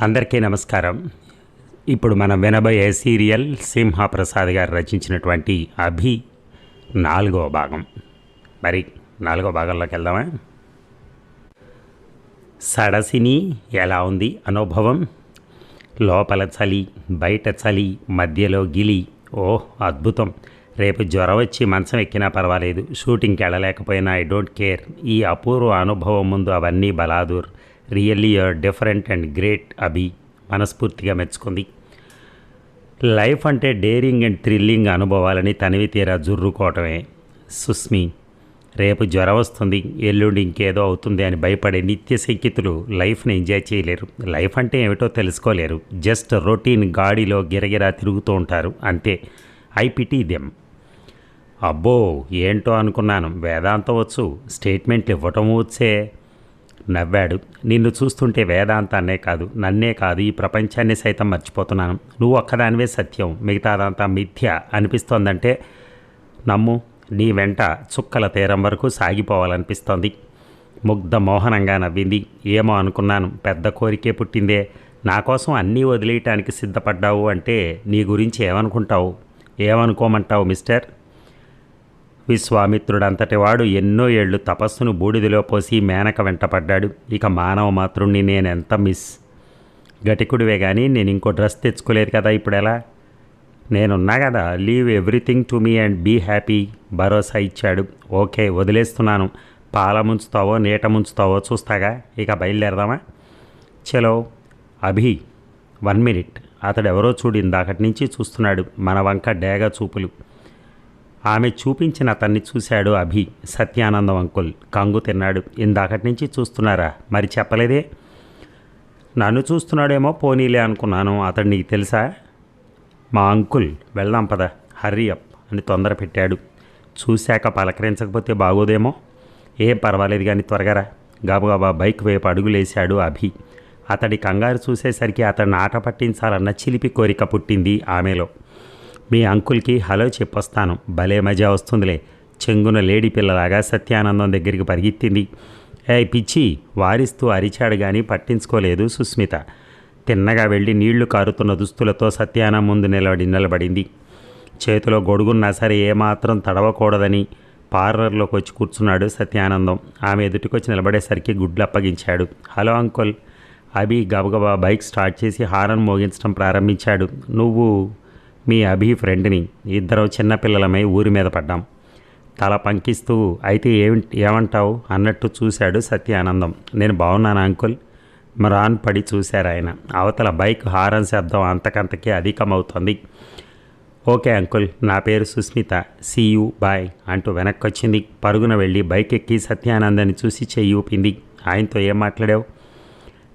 అందరికీ నమస్కారం. ఇప్పుడు మనం వినబోయే సీరియల్ సింహప్రసాద్ గారు రచించినటువంటి అభి నాలుగో భాగం. మరి నాలుగో భాగంలోకి వెళ్దామా? సడసిని ఎలా ఉంది అనుభవం? లోపల చలి బయట చలి మధ్యలో గిలి. ఓ అద్భుతం. రేపు జ్వరం వచ్చి మంచం ఎక్కినా పర్వాలేదు. షూటింగ్కి వెళ్ళలేకపోయినా ఐ డోంట్ కేర్. ఈ అపూర్వ అనుభవం ముందు అవన్నీ బలాదూర్. Really you're different and great Abhi మనస్ఫూర్తిగా మెచ్చుకుంది. లైఫ్ అంటే డేరింగ్ అండ్ థ్రిల్లింగ్ అనుభవాలని తనివి తీరా జుర్రుకోవటమే. సుస్మి రేపు జ్వరం వస్తుంది ఎల్లుండి ఇంకేదో అవుతుంది అని భయపడే నిత్య శంకితులు లైఫ్ని ఎంజాయ్ చేయలేరు. లైఫ్ అంటే ఏమిటో తెలుసుకోలేరు. జస్ట్ రొటీన్ గాడిలో గిరగిరా తిరుగుతూ ఉంటారు. అంతే. I pity them. అబ్బో ఏంటో అనుకున్నాను. వేదాంతం వచ్చు స్టేట్మెంట్లు ఇవ్వటం వచ్చే. నవ్వాడు. నిన్ను చూస్తుంటే వేదాంతాన్నే కాదు నన్నే కాదు ఈ ప్రపంచాన్ని సైతం మర్చిపోతున్నాను. నువ్వు ఒక్కదానివే సత్యం మిగతాదంతా మిథ్య అనిపిస్తోందంటే నమ్ము నీ వెంట చుక్కల తీరం వరకు సాగిపోవాలనిపిస్తోంది. ముగ్ధ మోహనంగా నవ్వింది. ఏమో అనుకున్నాను పెద్ద కోరికే పుట్టిందే. నా కోసం అన్నీ వదిలేయటానికి సిద్ధపడ్డావు అంటే నీ గురించి ఏమనుకుంటావు? ఏమనుకోమంటావు మిస్టర్? విశ్వామిత్రుడంతటి వాడు ఎన్నో ఏళ్ళు తపస్సును బూడిదలో పోసి మేనక వెంటపడ్డాడు ఇక మానవ మాతృణ్ణి నేనెంత మిస్? గటికుడివే కానీ నేను ఇంకో డ్రెస్ తెచ్చుకోలేదు కదా ఇప్పుడు ఎలా నేనున్నా కదా leave everything to me and be happy భరోసా ఇచ్చాడు. ఓకే వదిలేస్తున్నాను. పాల ముంచుతావో నీట ముంచుతావో చూస్తాగా? ఇక బయలుదేరదామా? చలో అభి వన్ మినిట్. అతడు ఎవరో చూడు ఇందాకటి నుంచి చూస్తున్నాడు. మన వంక డేగ చూపులు. ఆమె చూపించిన అతన్ని చూశాడు అభి. సత్యానందం అంకుల్ కంగు తిన్నాడు. ఇందాకటి నుంచి చూస్తున్నారా? మరి చెప్పలేదే? నన్ను చూస్తున్నాడేమో పోనీలే అనుకున్నాను. అతడు నీకు తెలుసా? మా అంకుల్ వెళ్దాం పద. హర్రీ అప్ అని తొందర పెట్టాడు. చూశాక పలకరించకపోతే బాగోదేమో? ఏం పర్వాలేదు కానీ త్వరగా గబగబా బైక్ వైపు అడుగులేశాడు అభి. అతడి కంగారు చూసేసరికి అతడిని ఆట పట్టించాలన్న చిలిపి కోరిక పుట్టింది ఆమెలో. మీ అంకుల్కి హలో చెప్పొస్తాను. భలే మజా వస్తుందిలే. చెంగున లేడీ పిల్లలాగా సత్యానందం దగ్గరికి పరిగెత్తింది. ఏ పిచ్చి వారిస్తూ అరిచాడు కానీ పట్టించుకోలేదు సుస్మిత. తిన్నగా వెళ్ళి నీళ్ళు కారుతున్న దుస్తులతో సత్యానం ముందు నిలబడి నిలబడింది. చేతిలో గొడుగున్నా సరే ఏమాత్రం తడవకూడదని పార్లర్లోకి వచ్చి కూర్చున్నాడు సత్యానందం. ఆమె ఎదుటికొచ్చి నిలబడేసరికి గుడ్లు అప్పగించాడు. Hello uncle. అభి గబగబా బైక్ స్టార్ట్ చేసి హారన్ మోగించడం ప్రారంభించాడు. నువ్వు మీ అభి ఫ్రెండ్ని ఇద్దరు చిన్నపిల్లలమై ఊరి మీద పడ్డాం. తల పంకిస్తూ అయితే ఏమి ఏమంటావు? అన్నట్టు చూశాడు సత్యానందం నేను బాగున్నాను అంకుల్? మరాన్ పడి చూశారు ఆయన. అవతల బైక్ హారన్ శబ్దం అంతకంతకీ అధికమవుతుంది. ఓకే అంకుల్ నా పేరు సుస్మిత. సీయూ బాయ్ అంటూ వెనక్కి వచ్చింది పరుగున వెళ్ళి బైక్ ఎక్కి సత్యానందని చూసి చెయ్యి ఊపింది. ఆయనతో ఏం మాట్లాడావు?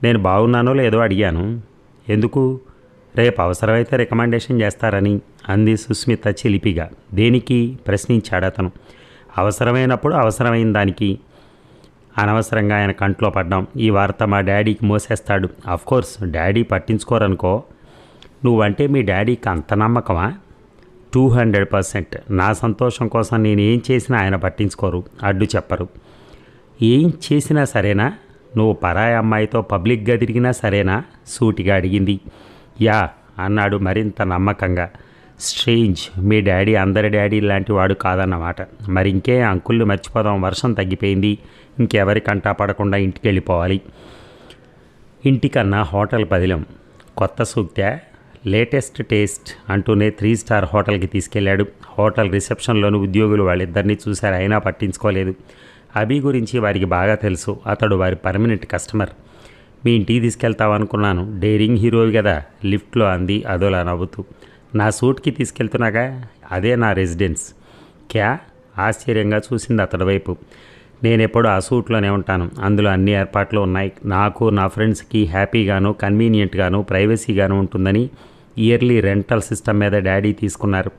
నేను బాగున్నానో లేదో అడిగాను. ఎందుకు? రేపు అవసరమైతే రికమెండేషన్ చేస్తారని అంది సుస్మిత చిలిపిగా. దేనికి? ప్రశ్నించాడు అతను. అవసరమైనప్పుడు అవసరమైన దానికి. అనవసరంగా ఆయన కంట్లో పడ్డాం. ఈ వార్త మా డాడీకి మోసేస్తాడు. Course daddy పట్టించుకోరనుకో. నువ్వంటే మీ డాడీకి అంత నమ్మకమా? టూ హండ్రెడ్ పర్సెంట్ నా సంతోషం కోసం నేను ఏం చేసినా ఆయన పట్టించుకోరు. అడ్డు చెప్పరు. ఏం చేసినా సరేనా? నువ్వు పరాయి అమ్మాయితో పబ్లిక్గా తిరిగినా సరేనా? సూటిగా అడిగింది. యా అన్నాడు మరింత నమ్మకంగా. స్ట్రేంజ్ మీ డాడీ అందరి డాడీ లాంటి వాడు కాదన్నమాట. మరి ఇంకే అంకుల్ని మర్చిపోదాం వర్షం తగ్గిపోయింది. ఇంకెవరి కంటా పడకుండా ఇంటికి వెళ్ళిపోవాలి ఇంటికన్నా హోటల్ పదిలం. కొత్త సూక్తే లేటెస్ట్ టేస్ట్ అంటూనే త్రీ స్టార్ హోటల్కి తీసుకెళ్ళాడు హోటల్ రిసెప్షన్లోని ఉద్యోగులు వాళ్ళిద్దరినీ చూశారు అయినా పట్టించుకోలేదు. అభి గురించి వారికి బాగా తెలుసు. అతడు వారి పర్మనెంట్ కస్టమర్. మీ ఇంటికి తీసుకెళ్తావనుకున్నాను డేరింగ్ హీరోవి కదా. లిఫ్ట్లో అంది అదోలా నవ్వుతూ. నా సూట్కి తీసుకెళ్తున్నాగా? అదే నా రెసిడెన్స్. క్యా? ఆశ్చర్యంగా చూసింది అతడి వైపు. నేనెప్పుడు ఆ సూట్లోనే ఉంటాను. అందులో అన్ని ఏర్పాట్లు ఉన్నాయి. నాకు నా ఫ్రెండ్స్కి హ్యాపీగాను కన్వీనియంట్గాను ప్రైవసీగాను ఉంటుందని ఇయర్లీ రెంటల్ సిస్టమ్ మీద డాడీ తీసుకున్నారు.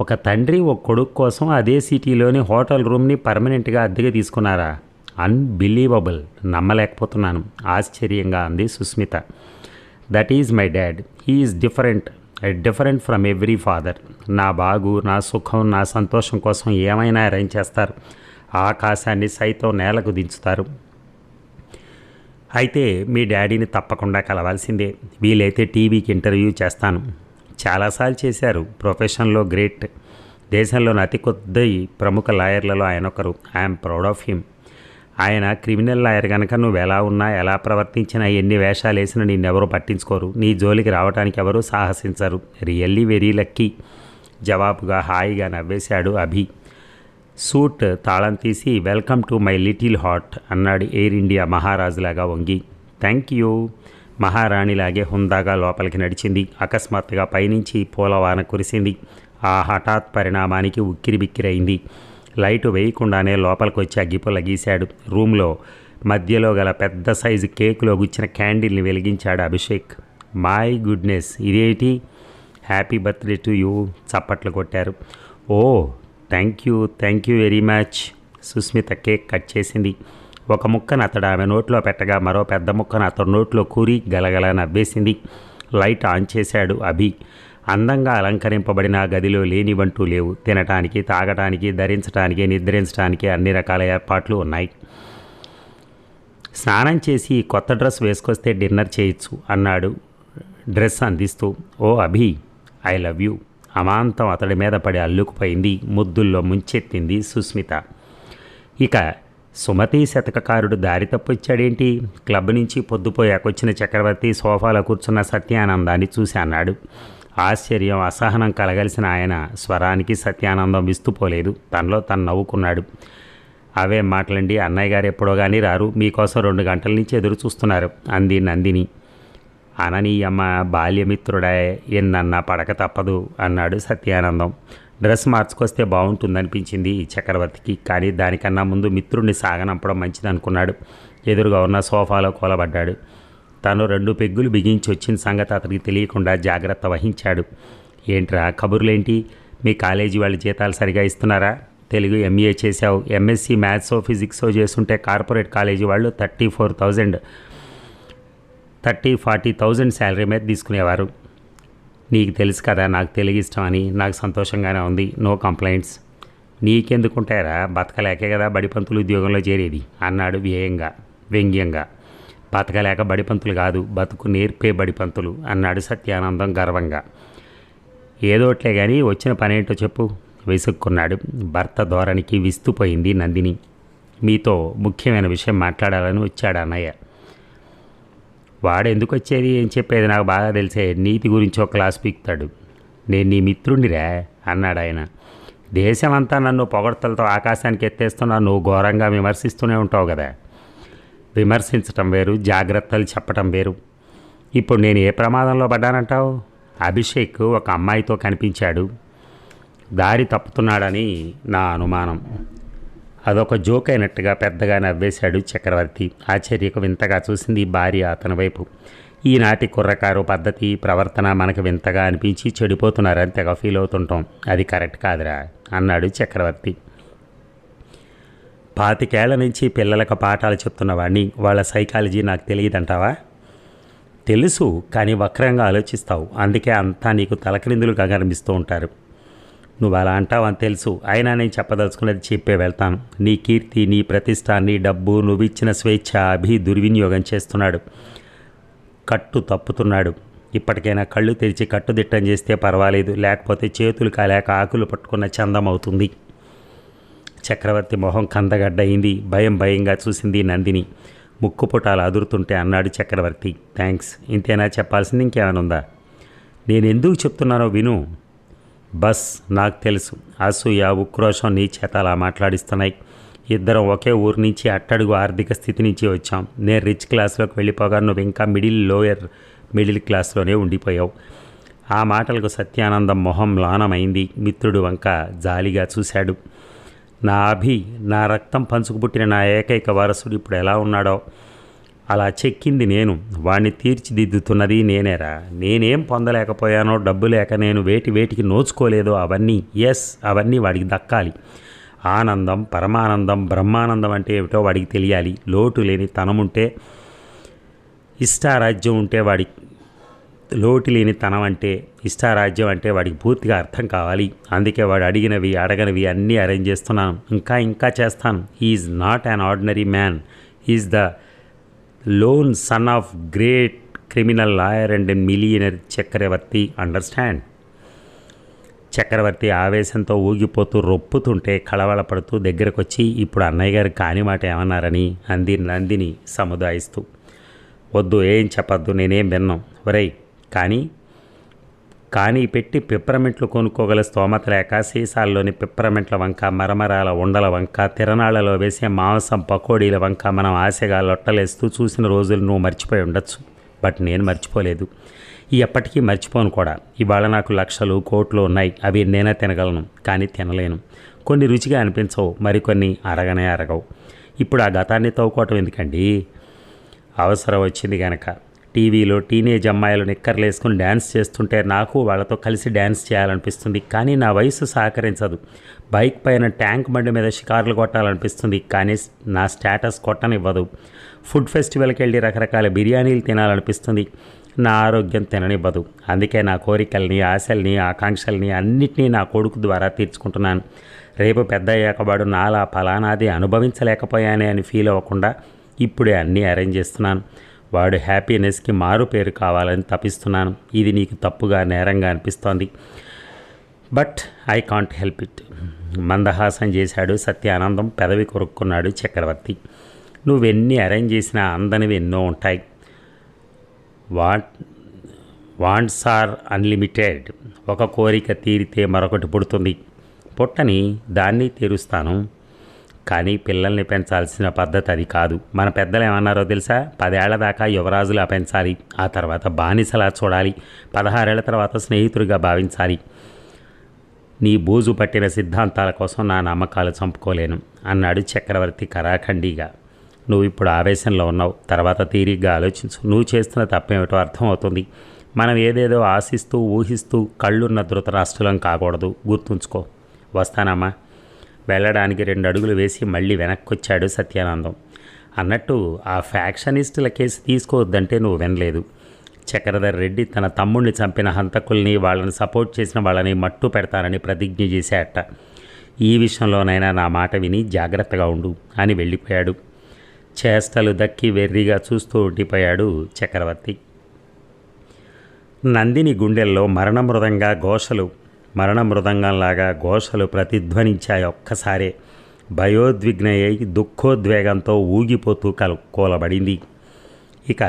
ఒక తండ్రి ఒక కొడుకు కోసం అదే సిటీలోని హోటల్ రూమ్ని పర్మనెంట్గా అద్దెగా తీసుకున్నారా? అన్బిలీవబుల్ నమ్మలేకపోతున్నాను. ఆశ్చర్యంగా అంది Susmita. That is my dad he is different different from every father నా బాగు నా సుఖం నా సంతోషం కోసం ఏమైనా అరేంజ్ చేస్తారు. ఆకాశాన్ని సైతం నేలకు దించుతారు. అయితే మీ డాడీని తప్పకుండా కలవాల్సిందే. వీలైతే టీవీకి ఇంటర్వ్యూ చేస్తాను. చాలాసార్లు చేశారు. ప్రొఫెషన్లో గ్రేట్ దేశంలోని అతి కొద్ది ప్రముఖ లాయర్లలో ఆయన ఒకరు. ఐఎమ్ ప్రౌడ్ ఆఫ్ హిమ్ ఆయన క్రిమినల్ లాయర్ కనుక నువ్వు ఎలా ఉన్నా ఎలా ప్రవర్తించినా ఎన్ని వేషాలు వేసినా నిన్నెవరూ పట్టించుకోరు. నీ జోలికి రావడానికి ఎవరూ సాహసించరు. Really very lucky. జవాబుగా హాయిగా నవ్వేశాడు అభి. సూట్ తాళం తీసి welcome to my little hut అన్నాడు ఎయిర్ ఇండియా మహారాజులాగా వంగి. Thank you. మహారాణిలాగే హుందాగా లోపలికి నడిచింది. అకస్మాత్తుగా పైనుంచి పూలవాన కురిసింది. ఆ హఠాత్ పరిణామానికి ఉక్కిరిబిక్కిరైంది. లైట్ వేయకుండానే లోపలికి వచ్చి అగ్గిపుల్ల గీశాడు. రూమ్లో మధ్యలో గల పెద్ద సైజు కేకులో గుచ్చిన క్యాండిల్ని వెలిగించాడు అభిషేక్. మై గుడ్నెస్ ఇదేంటి? హ్యాపీ బర్త్డే టు యూ చప్పట్లు కొట్టారు. ఓ thank you thank you very much Susmita cake cut చేసింది. ఒక ముక్కను అతడు ఆమె నోట్లో పెట్టగా మరో పెద్ద ముక్కను అతడు నోట్లో కూరి గలగల నవ్వేసింది. లైట్ ఆన్ చేశాడు అభి. అందంగా అలంకరింపబడిన గదిలో లేనివంటూ లేవు. తినటానికి తాగటానికి ధరించటానికి నిద్రించడానికి అన్ని రకాల ఏర్పాట్లు ఉన్నాయి. స్నానం చేసి కొత్త డ్రెస్ వేసుకొస్తే డిన్నర్ చేయొచ్చు అన్నాడు డ్రెస్ అందిస్తూ. Oh Abhi I love you. అమాంతం అతడి మీద పడి అల్లుకుపోయింది. ముద్దుల్లో ముంచెత్తింది సుస్మిత. ఇక సుమతి శతకకారుడు దారి తప్పొచ్చాడేంటి? క్లబ్ నుంచి పొద్దుపోయాకొచ్చిన చక్రవర్తి సోఫాలో కూర్చున్న సత్యానందాన్ని చూసి అన్నాడు. ఆశ్చర్యం అసహనం కలగలిసిన ఆయన స్వరానికి సత్యానందం విస్తుపోలేదు తనలో తను నవ్వుకున్నాడు. అవే మాటలండి. అన్నయ్య గారు ఎప్పుడో కానీ రారు. మీకోసం రెండు గంటల నుంచి ఎదురు చూస్తున్నారు అంది నందిని. అననీయమ్మ బాల్యమిత్రుడా ఎన్నన్న పడక తప్పదు అన్నాడు సత్యానందం. డ్రెస్ మార్చుకొస్తే బాగుంటుందనిపించింది చక్రవర్తికి. కానీ దానికన్నా ముందు మిత్రుడిని సాగనంపడం మంచిదనుకున్నాడు. ఎదురుగా ఉన్న సోఫాలో కూలబడ్డాడు. తను రెండు పెగ్గులు బిగించి వచ్చిన సంగతి అతనికి తెలియకుండా జాగ్రత్త వహించాడు. ఏంట్రా కబుర్లేంటి? మీ కాలేజీ వాళ్ళ జీతాలు సరిగా ఇస్తున్నారా? తెలుగు ఎంఏ చేశావు. ఎంఎస్సి మ్యాథ్స్ ఫిజిక్స్ చేస్తుంటే కార్పొరేట్ కాలేజీ వాళ్ళు thirty four thousand thirty forty thousand salary మీద తీసుకునేవారు. నీకు తెలుసు కదా నాకు తెలుగు ఇష్టం అని. నాకు సంతోషంగానే ఉంది. No complaints. నీకెందుకుంటారా బతకలేకే కదా బడిపంతులు ఉద్యోగంలో చేరేది అన్నాడు వ్యయంగా వ్యంగ్యంగా. బతకలేక బడిపంతులు కాదు బతుకు నేర్పే బడిపంతులు అన్నాడు సత్యానందం గర్వంగా. ఏదోట్లే కానీ వచ్చిన పనేంటో చెప్పు విసుక్కున్నాడు. భర్త ధోరణికి విస్తుపోయింది నందిని. మీతో ముఖ్యమైన విషయం మాట్లాడాలని వచ్చాడు అన్నయ్య. వాడు ఎందుకు వచ్చేది? ఏం చెప్పేది? నాకు బాగా తెలిసే నీతి గురించి ఒక క్లాస్ పీక్తాడు. నేను నీ మిత్రుడిరా అన్నాడు ఆయన. దేశమంతా నన్ను పొగడ్తలతో ఆకాశానికి ఎత్తేస్తున్నా నువ్వు ఘోరంగా విమర్శిస్తూనే ఉంటావు కదా. విమర్శించటం వేరు జాగ్రత్తలు చెప్పటం వేరు. ఇప్పుడు నేను ఏ ప్రమాదంలో పడ్డానంటావు? అభిషేక్ ఒక అమ్మాయితో కనిపించాడు. దారి తప్పుతున్నాడని నా అనుమానం. అదొక జోక్ అయినట్టుగా పెద్దగా నవ్వేశాడు చక్రవర్తి. ఆశ్చర్యకు వింతగా చూసింది భార్య అతని వైపు. ఈనాటి కుర్రకారు పద్ధతి ప్రవర్తన మనకు వింతగా అనిపించి చెడిపోతున్నారని తెగ ఫీల్ అవుతుంటాం. అది కరెక్ట్ కాదురా అన్నాడు చక్రవర్తి. పాతికేళ్ళ నుంచి పిల్లలకు పాఠాలు చెప్తున్నవాడిని వాళ్ళ సైకాలజీ నాకు తెలియదంటావా? తెలుసు కానీ వక్రంగా ఆలోచిస్తావు. అందుకే అంతా నీకు తలక్రిందులుగా కనిపిస్తూ ఉంటారు. నువ్వు అలా అంటావు అని తెలుసు. అయినా నేను చెప్పదలుచుకున్నది చెప్పే వెళ్తాను. నీ కీర్తి నీ ప్రతిష్ట నీ డబ్బు నువ్వు ఇచ్చిన స్వేచ్ఛ అభి దుర్వినియోగం చేస్తున్నాడు. కట్టు తప్పుతున్నాడు. ఇప్పటికైనా కళ్ళు తెరిచి కట్టుదిట్టం చేస్తే పర్వాలేదు. లేకపోతే చేతులు కాలేక ఆకులు పట్టుకున్న చందం అవుతుంది. చక్రవర్తి మొహం కందగడ్డ అయింది భయం భయంగా చూసింది నందిని. ముక్కు పుటాలు అదురుతుంటే అన్నాడు చక్రవర్తి. థ్యాంక్స్ ఇంతేనా? చెప్పాల్సింది ఇంకేమైనా ఉందా? నేను ఎందుకు చెప్తున్నానో విను. బస్ నాకు తెలుసు. అసూయ ఉక్రోషం నీ చేత అలా మాట్లాడిస్తున్నాయి. ఇద్దరం ఒకే ఊరు నుంచి అట్టడుగు ఆర్థిక స్థితి నుంచి వచ్చాం. నేను రిచ్ క్లాస్లోకి వెళ్ళిపోగా నువ్వు ఇంకా మిడిల్ లోయర్ మిడిల్ క్లాస్లోనే ఉండిపోయావు. ఆ మాటలకు సత్యానందం మొహం లానమైంది మిత్రుడు వంక జాలిగా చూశాడు. నా అభి నా రక్తం పంచుకు పుట్టిన నా ఏకైక వారసుడు ఇప్పుడు ఎలా ఉన్నాడో? అలా చెక్కింది నేను. వాణ్ణి తీర్చిదిద్దుతున్నది నేనేరా. నేనేం పొందలేకపోయానో డబ్బు లేక నేను వేటి వేటికి నోచుకోలేదో అవన్నీ ఎస్ అవన్నీ వాడికి దక్కాలి. ఆనందం పరమానందం బ్రహ్మానందం అంటే ఏమిటో వాడికి తెలియాలి. లోటు లేని తనముంటే ఇష్టారాజ్యం ఉంటే వాడికి లోటు లేని తనం అంటే ఇష్టారాజ్యం అంటే వాడికి పూర్తిగా అర్థం కావాలి. అందుకే వాడు అడిగినవి అడగనివి అన్నీ అరేంజ్ చేస్తున్నాను. ఇంకా ఇంకా చేస్తాను. Is not an ordinary man is the lone son of great criminal lawyer and millionaire Chakravarthy. Understand Chakravarthy ఆవేశంతో ఊగిపోతూ రొప్పుతుంటే కళవళపడుతూ దగ్గరకొచ్చి ఇప్పుడు అన్నయ్య గారు కాని మాట ఏమన్నారని? అంది నందిని సముదాయిస్తూ. వద్దు ఏం చెప్పొద్దు నేనేం విన్నాం. ఒరేయ్ కానీ కానీ పెట్టి పిప్రమెంట్లు కొనుక్కోగల స్తోమత లేక సీసాల్లోని పిప్రమెంట్ల వంక మరమరాల ఉండల వంక తిరణాళ్ళలో వేసే మాంసం పకోడీల వంక మనం ఆశగా లొట్టలేస్తూ చూసిన రోజులు నువ్వు మర్చిపోయి ఉండొచ్చు. బట్ నేను మర్చిపోలేదు. ఎప్పటికీ మర్చిపోను కూడా. ఇవాళ నాకు లక్షలు కోట్లు ఉన్నాయి. అవి నేనే తినగలను కానీ తినలేను. కొన్ని రుచిగా అనిపించవు మరికొన్ని అరగనే అరగవు. ఇప్పుడు ఆ గతాన్ని తవ్వుకోవటం ఎందుకండి? అవసరం వచ్చింది కనుక టీవీలో టీనేజ్ అమ్మాయిలు నిక్కర్లేసుకుని డ్యాన్స్ చేస్తుంటే నాకు వాళ్ళతో కలిసి డ్యాన్స్ చేయాలనిపిస్తుంది. కానీ నా వయసు సహకరించదు. బైక్ పైన ట్యాంక్ బండి మీద షికార్లు కొట్టాలనిపిస్తుంది. కానీ నా స్టేటస్ కొట్టనివ్వదు. ఫుడ్ ఫెస్టివల్కి వెళ్ళి రకరకాల బిర్యానీలు తినాలనిపిస్తుంది. నా ఆరోగ్యం తిననివ్వదు. అందుకే నా కోరికల్ని ఆశల్ని ఆకాంక్షల్ని అన్నిటినీ నా కొడుకు ద్వారా తీర్చుకుంటున్నాను. రేపు పెద్ద అయ్యాకబాడు నాలా ఫలానాది అనుభవించలేకపోయానే అని ఫీల్ అవ్వకుండా ఇప్పుడే అన్నీ అరేంజ్ చేస్తున్నాను. వాడు హ్యాపీనెస్కి మారు పేరు కావాలని తపిస్తున్నాను. ఇది నీకు తప్పుగా నేరంగా అనిపిస్తోంది. But I can't help it. మందహాసం చేశాడు సత్యానందం పెదవి కొరుక్కున్నాడు చక్రవర్తి. నువ్వెన్ని అరేంజ్ చేసినా అందనివి ఎన్నో ఉంటాయి. What wants are unlimited. ఒక కోరిక తీరితే మరొకటి పుడుతుంది. పుట్టని దాన్ని తీరుస్తాను. కానీ పిల్లల్ని పెంచాల్సిన పద్ధతి అది కాదు. మన పెద్దలు ఏమన్నారో తెలుసా? పదేళ్ళ దాకా యువరాజులా పెంచాలి. ఆ తర్వాత బానిసలా చూడాలి. పదహారేళ్ళ తర్వాత స్నేహితుడిగా భావించాలి. నీ బూజు పట్టిన సిద్ధాంతాల కోసం నా నమ్మకాలు చంపుకోలేను అన్నాడు చక్రవర్తి కరాఖండిగా. నువ్వు ఇప్పుడు ఆవేశంలో ఉన్నావు. తర్వాత తీరిగ్గా ఆలోచించు. నువ్వు చేస్తున్న తప్పేమిటో అర్థమవుతుంది. మనం ఏదేదో ఆశిస్తూ ఊహిస్తూ కళ్ళున్న ధృతరాష్ట్రులం కాకూడదు. గుర్తుంచుకో. వస్తానమ్మా. వెళ్ళడానికి రెండు అడుగులు వేసి మళ్ళీ వెనక్కొచ్చాడు సత్యానందం. అన్నట్టు ఆ ఫ్యాక్షనిస్టుల కేసు తీసుకోవద్దంటే నువ్వు వినలేదు. చక్రధర్ రెడ్డి తన తమ్ముడిని చంపిన హంతకుల్ని వాళ్ళని సపోర్ట్ చేసిన వాళ్ళని మట్టు పెడతానని ప్రతిజ్ఞ చేశాట ఈ విషయంలోనైనా నా మాట విని జాగ్రత్తగా ఉండు అని వెళ్ళిపోయాడు. చేష్టలు దక్కి వెర్రిగా చూస్తూ ఉండిపోయాడు చక్రవర్తి. నందిని గుండెల్లో మరణ మృదంగా ఘోషలు మరణ మృదంగంలాగా ఘోషలు ప్రతిధ్వనించాయి ఒక్కసారే. భయోద్విగ్నయ్యి దుఃఖోద్వేగంతో ఊగిపోతూ కల కూలబడింది. ఇక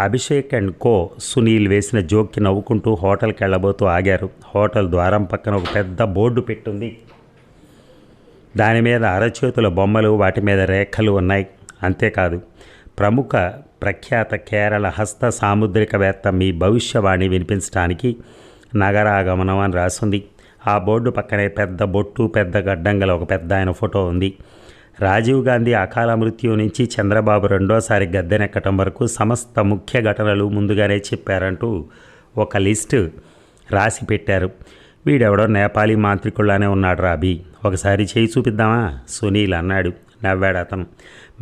అభిషేక్ అండ్ కో సునీల్ వేసిన జోక్కి నవ్వుకుంటూ హోటల్కి వెళ్ళబోతూ ఆగారు. హోటల్ ద్వారం పక్కన ఒక పెద్ద బోర్డు పెట్టుంది. దాని మీద అరచేతుల బొమ్మలు వాటి మీద రేఖలు ఉన్నాయి. అంతేకాదు ప్రముఖ ప్రఖ్యాత కేరళ హస్త సాముద్రికవేత్త మీ భవిష్యవాణి వినిపించడానికి నగరాగమనం అని రాసింది. ఆ బోర్డు పక్కనే పెద్ద బొట్టు పెద్ద గడ్డం గల ఒక పెద్ద ఆయన ఫోటో ఉంది. రాజీవ్ గాంధీ అకాల మృత్యు నుంచి చంద్రబాబు రెండోసారి గద్దెనెక్కటం వరకు సమస్త ముఖ్య ఘటనలు ముందుగానే చెప్పారంటూ ఒక లిస్టు రాసి పెట్టారు. వీడెవడో నేపాలీ మాంత్రికుల్లానే ఉన్నాడు రాబీ ఒకసారి చేయి చూపిద్దామా? సునీల్ అన్నాడు. నవ్వాడు అతను.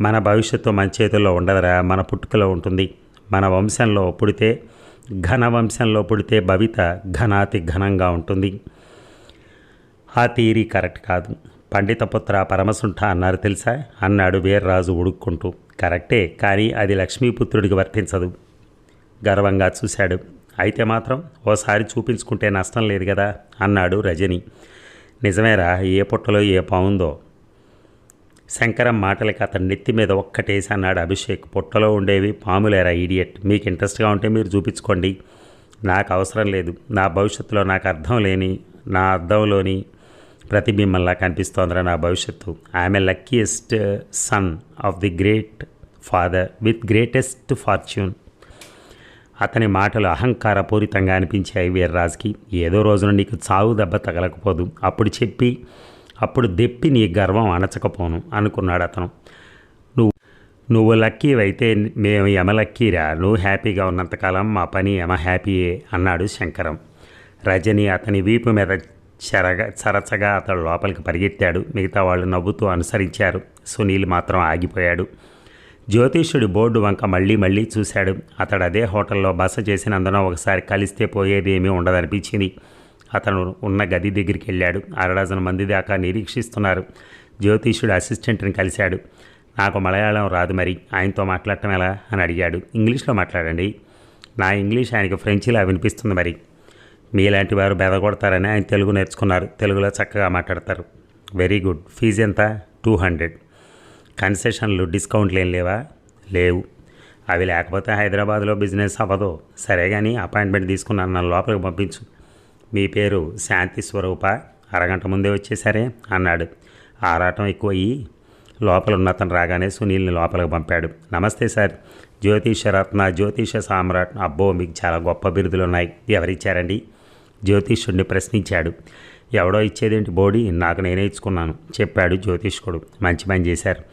మన భవిష్యత్తు మన చేతుల్లో ఉండదురా మన పుట్టుకలో ఉంటుంది. మన వంశంలో పుడితే ఘనవంశంలో పుడితే భవిత ఘనాతి ఘనంగా ఉంటుంది. ఆ థీరీ కరెక్ట్ కాదు. పండితపుత్ర పరమసుంఠ అన్నారు తెలుసా? అన్నాడు వీర్రాజు ఉడుక్కుంటూ. కరెక్టే కానీ అది లక్ష్మీపుత్రుడికి వర్తించదు. గర్వంగా చూశాడు. అయితే మాత్రం ఓసారి చూపించుకుంటే నష్టం లేదు కదా? అన్నాడు రజని. నిజమేరా ఏ పుట్టలో ఏ పావుందో? శంకరం మాటలకి అతని నెత్తి మీద ఒక్కటేసి అన్నాడు అభిషేక్. పుట్టలో ఉండేవి పాములేరా ఈడియట్ మీకు ఇంట్రెస్ట్గా ఉంటే మీరు చూపించుకోండి. నాకు అవసరం లేదు. నా భవిష్యత్తులో నాకు అర్థం లేని నా అర్థంలోని ప్రతిబింబంలా కనిపిస్తోందిరా నా భవిష్యత్తు. I'm a luckiest son of the great father with greatest fortune అతని మాటలు అహంకారపూరితంగా అనిపించాయి వీర్రాజ్కి ఏదో రోజున నీకు చావు దెబ్బ తగలకపోదు. అప్పుడు చెప్పి అప్పుడు దెప్పి నీ గర్వం అణచకపోను అనుకున్నాడు అతను. నువ్వు నువ్వు లక్కీవైతే మేము యమ లక్కీరా నువ్వు హ్యాపీగా ఉన్నంతకాలం మా పని యమ హ్యాపీయే అన్నాడు శంకరం. రజని అతని వీపు మీద చెరగా చరచగా అతడు లోపలికి పరిగెత్తాడు. మిగతా వాళ్ళు నవ్వుతూ అనుసరించారు. సునీల్ మాత్రం ఆగిపోయాడు. జ్యోతిష్యుడి బోర్డు వంక మళ్ళీ మళ్ళీ చూశాడు. అతడు అదే హోటల్లో బస చేసినందున ఒకసారి కలిస్తే పోయేదేమీ ఉండదనిపించింది. అతను ఉన్న గది దగ్గరికి వెళ్ళాడు. అరడజన మంది దాకా నిరీక్షిస్తున్నారు. జ్యోతిష్యుడు అసిస్టెంట్ని కలిశాడు. నాకు మలయాళం రాదు మరి. ఆయనతో మాట్లాడటం ఎలా అని అడిగాడు. ఇంగ్లీష్లో మాట్లాడండి. నా ఇంగ్లీష్ ఆయనకు ఫ్రెంచిలా వినిపిస్తుంది మరి. మీలాంటి వారు బెదగొడతారని ఆయన తెలుగు నేర్చుకున్నారు. తెలుగులో చక్కగా మాట్లాడతారు. Very good. ఫీజు ఎంత? Two hundred. కన్సెషన్లు డిస్కౌంట్లు ఏం లేవా? లేవు. అవి లేకపోతే హైదరాబాద్లో బిజినెస్ అవ్వదు. సరే కానీ అపాయింట్మెంట్ తీసుకున్నాను నన్ను లోపలికి పంపించు. మీ పేరు శాంతి స్వరూప. అరగంట ముందే వచ్చేసరే అన్నాడు. ఆరాటం ఎక్కువ అయ్యి లోపల ఉన్న అతను రాగానే సునీల్ని లోపలికి పంపాడు. నమస్తే సార్. జ్యోతిష రత్న జ్యోతిష సామ్రాట్. అబ్బో మీకు చాలా గొప్ప బిరుదులు ఉన్నాయి ఎవరిచ్చారండి? జ్యోతిష్యుడిని ప్రశ్నించాడు. ఎవడో ఇచ్చేదేంటి బోడీ? నాకు నేనే ఇచ్చుకున్నాను చెప్పాడు జ్యోతిష్కుడు. మంచి పని చేశారు.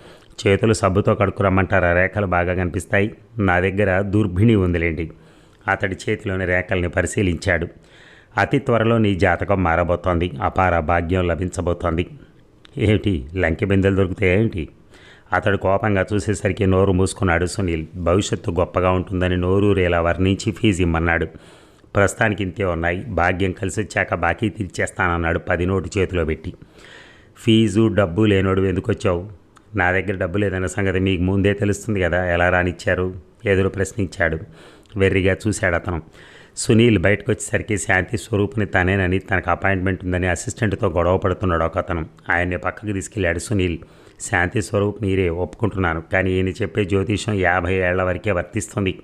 చేతులు సబ్బుతో కడుక్కురమ్మంటారా రేఖలు బాగా కనిపిస్తాయి. నా దగ్గర దుర్భిణి ఉందిలేండి. అతడి చేతిలోని రేఖల్ని పరిశీలించాడు. అతి త్వరలో నీ జాతకం మారబోతోంది. అపార భాగ్యం లభించబోతోంది. ఏమిటి? లంకె బిందెలు ఏమిటి? అతడు కోపంగా చూసేసరికి నోరు మూసుకున్నాడు సునీల్. భవిష్యత్తు గొప్పగా ఉంటుందని నోరూరేలా వర్ణించి ఫీజు ఇమ్మన్నాడు. ప్రస్తుతానికి ఇంతే ఉన్నాయి. భాగ్యం కలిసి వచ్చాక బాకీ తీర్చేస్తానన్నాడు పది నోటు చేతిలో పెట్టి. ఫీజు డబ్బు లేనోడు ఎందుకు వచ్చావు నా దగ్గర డబ్బు లేదన్న సంగతి మీకు ముందే తెలుస్తుంది కదా. ఎలా రానిచ్చారు? ఎదురు ప్రశ్నించాడు. వెర్రిగా చూశాడు అతను. సునీల్ బయటకు వచ్చేసరికి శాంతి స్వరూపుని తనేనని తనకు అపాయింట్మెంట్ ఉందని అసిస్టెంట్తో గొడవ పడుతున్నాడు ఒక అతను ఆయన్ని పక్కకి తీసుకెళ్ళాడు సునీల్. శాంతి స్వరూప్ మీరే ఒప్పుకుంటున్నాను. కానీ ఈయన చెప్పే జ్యోతిషం యాభై ఏళ్ళ వరకే వర్తిస్తుంది.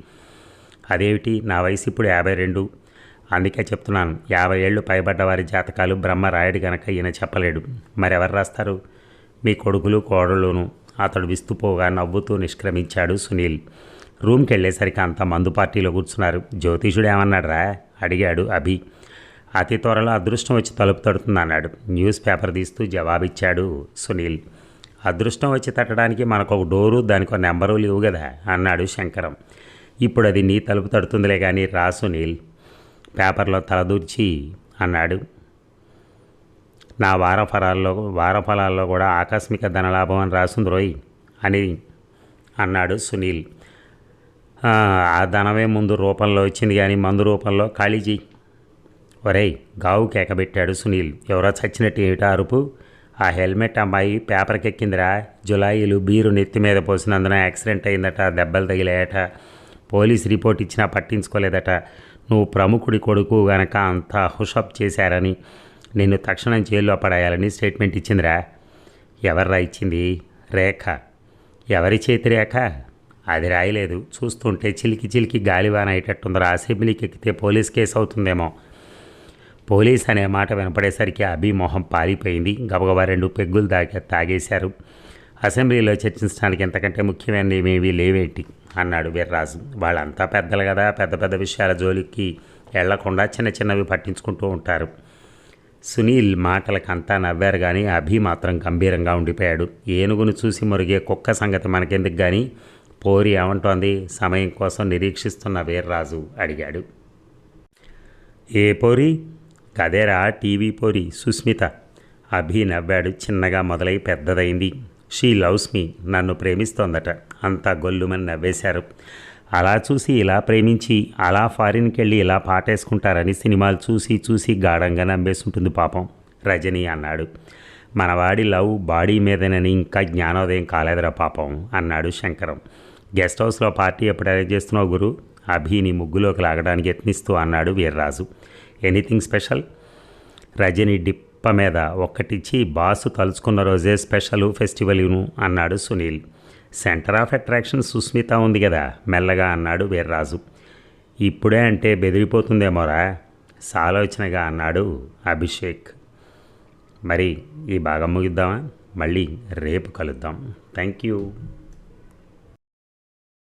అదేమిటి? నా వయసు ఇప్పుడు యాభై రెండు. అందుకే చెప్తున్నాను. యాభై ఏళ్ళు పైబడ్డ వారి జాతకాలు బ్రహ్మ రాయడు గనక ఈయన చెప్పలేడు. మరెవరు రాస్తారు? మీ కొడుకులు కోడలును అతడు విస్తుపోగా నవ్వుతూ నిష్క్రమించాడు సునీల్. రూమ్కి వెళ్ళేసరికి అంత మందు పార్టీలో కూర్చున్నారు. జ్యోతిషుడు ఏమన్నాడురా అడిగాడు అభి. అతి త్వరలో అదృష్టం వచ్చి తలుపు తడుతుంది అన్నాడు. న్యూస్ పేపర్ తీస్తూ జవాబిచ్చాడు సునీల్. అదృష్టం వచ్చి తట్టడానికి మనకు ఒక డోరు దానికి ఒక నెంబరు లేవు కదా అన్నాడు శంకరం. ఇప్పుడు అది నీ తలుపు తడుతుందిలే కానీ రా సునీల్. పేపర్లో తలదూర్చి అన్నాడు. నా వార ఫలాల్లో కూడా ఆకస్మిక ధనలాభం అని రాసింది రోయ్ అని అన్నాడు సునీల్. "ఆ, ధనమే ముందు రూపంలో వచ్చింది కానీ మందు రూపంలో ఖాళీ చెయ్యి ఒరేయ్ గావు కేకబెట్టాడు సునీల్. ఎవరో చచ్చినట్టు ఏమిటా అరుపు? ఆ హెల్మెట్ అమ్మాయి పేపర్కెక్కిందిరా. జులాయిలు బీరు నెత్తి మీద పోసినందున యాక్సిడెంట్ అయిందట దెబ్బలు తగిలాయట. పోలీస్ రిపోర్ట్ ఇచ్చినా పట్టించుకోలేదట. నువ్వు ప్రముఖుడి కొడుకు గనక అంతా హుషప్ చేశారని నిన్ను తక్షణం జైల్లో పడేయాలని స్టేట్మెంట్ ఇచ్చిందిరా. ఎవర్రా ఇచ్చింది? రేఖ. ఎవరి చేతి రేఖ? అది రాయలేదు. చూస్తుంటే చిలికి చిలికి గాలివాన అయ్యేటట్టుందరా అసెంబ్లీకి ఎక్కితే పోలీస్ కేసు అవుతుందేమో. పోలీస్ అనే మాట వినపడేసరికి అభి మొహం పారిపోయింది గబగబా రెండు పెగ్గులు తాగే తాగేశారు. అసెంబ్లీలో చర్చించడానికి ఎంతకంటే ముఖ్యమైనవి లేవేంటి? అన్నాడు వీర్రాజు. వాళ్ళంతా పెద్దలు కదా. పెద్ద పెద్ద విషయాల జోలికి వెళ్ళకుండా చిన్న చిన్నవి పట్టించుకుంటూ ఉంటారు. సునీల్ మాటలకంతా నవ్వారు కానీ అభి మాత్రం గంభీరంగా ఉండిపోయాడు. ఏనుగును చూసి మురిగే కుక్క సంగతి మనకెందుకు కానీ పోరి ఏమంటోంది? సమయం కోసం నిరీక్షిస్తున్న వీర్రాజు అడిగాడు. ఏ పోరి? కదేరా టీవీ పోరి సుస్మిత? అభి నవ్వాడు చిన్నగా మొదలై పెద్దదైంది. షీ లవ్స్ మీ నన్ను ప్రేమిస్తోందట. అంతా గొల్లుమని నవ్వేశారు. అలా చూసి ఇలా ప్రేమించి అలా ఫారిన్కి వెళ్ళి ఇలా పాటేసుకుంటారని సినిమాలు చూసి చూసి గాఢంగా నమ్మేసుంటుంది పాపం రజని అన్నాడు. మనవాడి లవ్ బాడీ మీదనని ఇంకా జ్ఞానోదయం కాలేదురా పాపం అన్నాడు శంకరం. గెస్ట్ హౌస్లో పార్టీ ఎప్పుడు అరేంజ్ చేస్తున్నావు గురు? అభిని ముగ్గులోకి లాగడానికి యత్నిస్తూ అన్నాడు వీర్రాజు. ఎనీథింగ్ స్పెషల్ రజని డిప్ప మీద ఒక్కటిచ్చి బాసు తలుచుకున్న రోజే స్పెషల్ ఫెస్టివల్ను అన్నాడు Sunil. Centre of attraction Susmita ఉంది కదా? మెల్లగా అన్నాడు వీర్రాజు. ఇప్పుడే అంటే బెదిరిపోతుందేమోరా సాలోచనగా అన్నాడు అభిషేక్. మరి ఈ భాగం ముగిద్దామా? మళ్ళీ రేపు కలుద్దాం. Thank you